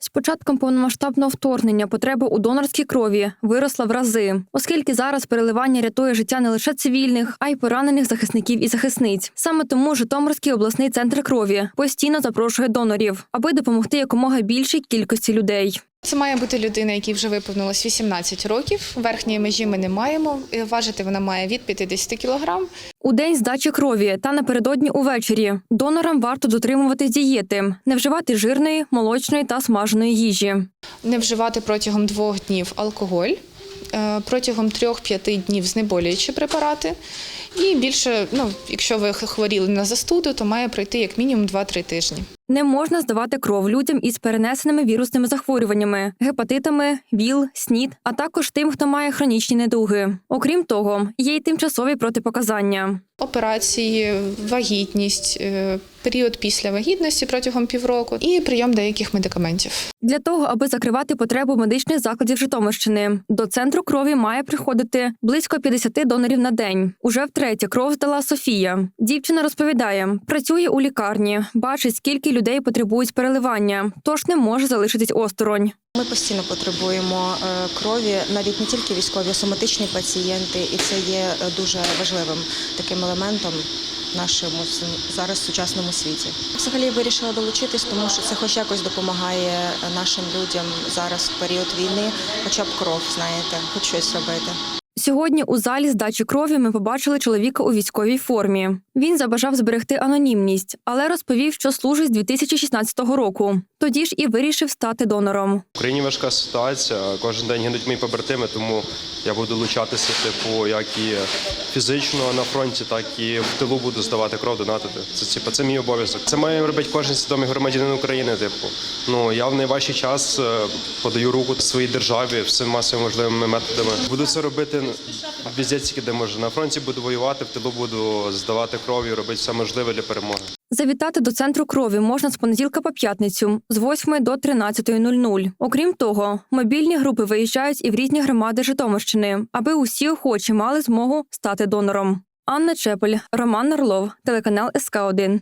З початком повномасштабного вторгнення потреба у донорській крові виросла в рази, оскільки зараз переливання рятує життя не лише цивільних, а й поранених захисників і захисниць. Саме тому Житомирський обласний центр крові постійно запрошує донорів, аби допомогти якомога більшій кількості людей. Це має бути людина, якій вже виповнилось 18 років. Верхньої межі ми не маємо. Е, Важити вона має від 50 кілограм. У день здачі крові та напередодні увечері донорам варто дотримуватись дієти, не вживати жирної, молочної та смаженої їжі. Не вживати протягом двох днів алкоголь, е, протягом 3-5 днів знеболюючі препарати. І більше, ну, якщо ви хворіли на застуду, то має пройти як мінімум 2-3 тижні. Не можна здавати кров людям із перенесеними вірусними захворюваннями, гепатитами, ВІЛ, СНІД, а також тим, хто має хронічні недуги. Окрім того, є й тимчасові протипоказання. Операції, вагітність, е, період після вагітності протягом півроку і прийом деяких медикаментів. Для того, аби закривати потребу медичних закладів Житомирщини, до центру крові має приходити близько 50 донорів на день. Уже втретє кров здала Софія. Дівчина розповідає, працює у лікарні, бачить, скільки людей потребують переливання, тож не може залишитись осторонь. Ми постійно потребуємо е, крові, навіть не тільки військові, а соматичні пацієнти, і це є е, дуже важливим таким елементом нашому зараз сучасному світі. Взагалі я вирішила долучитись, тому що це хоч якось допомагає нашим людям зараз в період війни, хоча б кров, знаєте, хоч щось робити. Сьогодні у залі здачі крові ми побачили чоловіка у військовій формі. Він забажав зберегти анонімність, але розповів, що служить з 2016 року. Тоді ж і вирішив стати донором. В Україні важка ситуація. Кожен день гинуть мої побратими, тому я буду долучатися, типу, як і фізично на фронті, так і в тилу буду здавати кров, донатити. Це типу, це мій обов'язок. Це має робити кожен свідомий громадянин України. Типу, ну я в найважчий час е, подаю руку своїй державі всіма своїми можливими методами. Буду це робити тільки де можу. На фронті буду воювати, в тилу буду здавати кров і робити все можливе для перемоги. Завітати до центру крові можна з понеділка по п'ятницю з 8 до 13.00. Окрім того, мобільні групи виїжджають і в різні громади Житомирщини, аби усі охочі мали змогу стати донором. Анна Чепель, Роман Орлов, телеканал СК 1